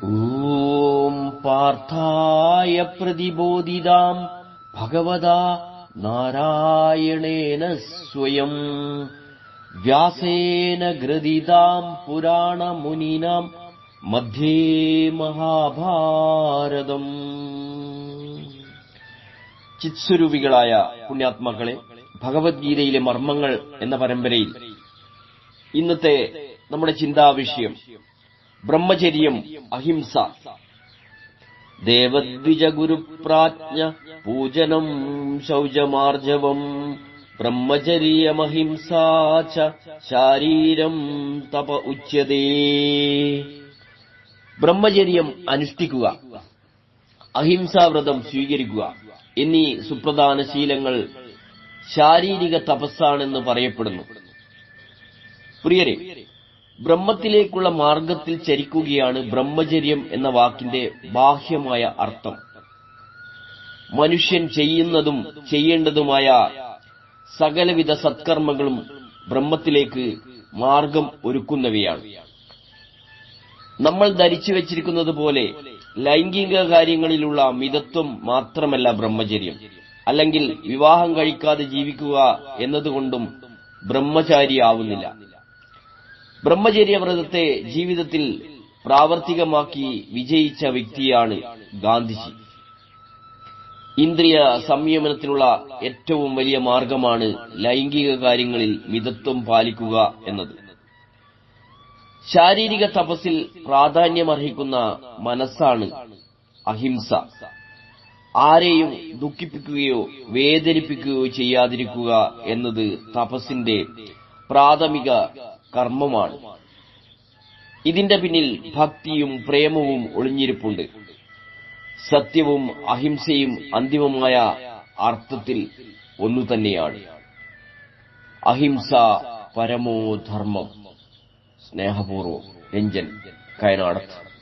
ॐ पार्थाय प्रतिबोधिताम् भगवता नारायणेन स्वयम् व्यासेन ग्रथिताम् पुराणमुनिनाम् मध्ये മഹാഭാരതം ചിത്സ്വരൂപികളായ പുണ്യാത്മാക്കളെ ഭഗവത്ഗീതയിലെ മർമ്മങ്ങൾ എന്ന പരമ്പരയിൽ ഇന്നത്തെ നമ്മുടെ ചിന്താവിഷയം ബ്രഹ്മചര്യം അഹിംസ. ദേവദ്വിജ ഗുരുപ്രാജ്ഞ പൂജനം ശൗചമാർജവം ബ്രഹ്മചര്യമഹിംസാച്ച ശാരീരം തപ ഉച്ചതേ ബ്രഹ്മചര്യം അനുഷ്ഠിക്കുക അഹിംസാവ്രതം സ്വീകരിക്കുക എന്നീ സുപ്രധാന ശീലങ്ങൾ ശാരീരിക തപസ്സാണെന്ന് പറയപ്പെടുന്നു. പ്രിയരെ ബ്രഹ്മത്തിലേക്കുള്ള മാർഗത്തിൽ ചരിക്കുകയാണ് ബ്രഹ്മചര്യം എന്ന വാക്കിന്റെ ബാഹ്യമായ അർത്ഥം. മനുഷ്യൻ ചെയ്യുന്നതും ചെയ്യേണ്ടതുമായ സകലവിധ സത്കർമ്മങ്ങളും ബ്രഹ്മത്തിലേക്ക് മാർഗം ഒരുക്കുന്നവയാണ്. നമ്മൾ ധരിച്ചു വച്ചിരിക്കുന്നത് പോലെ ലൈംഗിക കാര്യങ്ങളിലുള്ള മിതത്വം മാത്രമല്ല ബ്രഹ്മചര്യം. അല്ലെങ്കിൽ വിവാഹം കഴിക്കാതെ ജീവിക്കുക എന്നതുകൊണ്ടും ബ്രഹ്മചാരിയാവുന്നില്ല. ബ്രഹ്മചര്യവ്രതത്തെ ജീവിതത്തിൽ പ്രാവർത്തികമാക്കി വിജയിച്ച വ്യക്തിയാണ് ഗാന്ധിജി. ഇന്ദ്രിയ സംയമനത്തിനുള്ള ഏറ്റവും വലിയ മാർഗമാണ് ലൈംഗിക കാര്യങ്ങളിൽ മിതത്വം പാലിക്കുക എന്നത്. ശാരീരിക തപസ്സിൽ പ്രാധാന്യമർഹിക്കുന്ന മനസ്സാണ് അഹിംസ. ആരെയും ദുഃഖിപ്പിക്കുകയോ വേദനിപ്പിക്കുകയോ ചെയ്യാതിരിക്കുക എന്നത് തപസ്സിന്റെ പ്രാഥമിക കർമ്മമാണ്. ഇതിന്റെ പിന്നിൽ ഭക്തിയും പ്രേമവും ഒളിഞ്ഞിരിപ്പുണ്ട്. സത്യവും അഹിംസയും അന്തിമമായ അർത്ഥത്തിൽ ഒന്നു തന്നെയാണ്. അഹിംസ പരമോധർമ്മം സ്നേഹപൂർവം രഞ്ജൻ കയനാടത്ത്.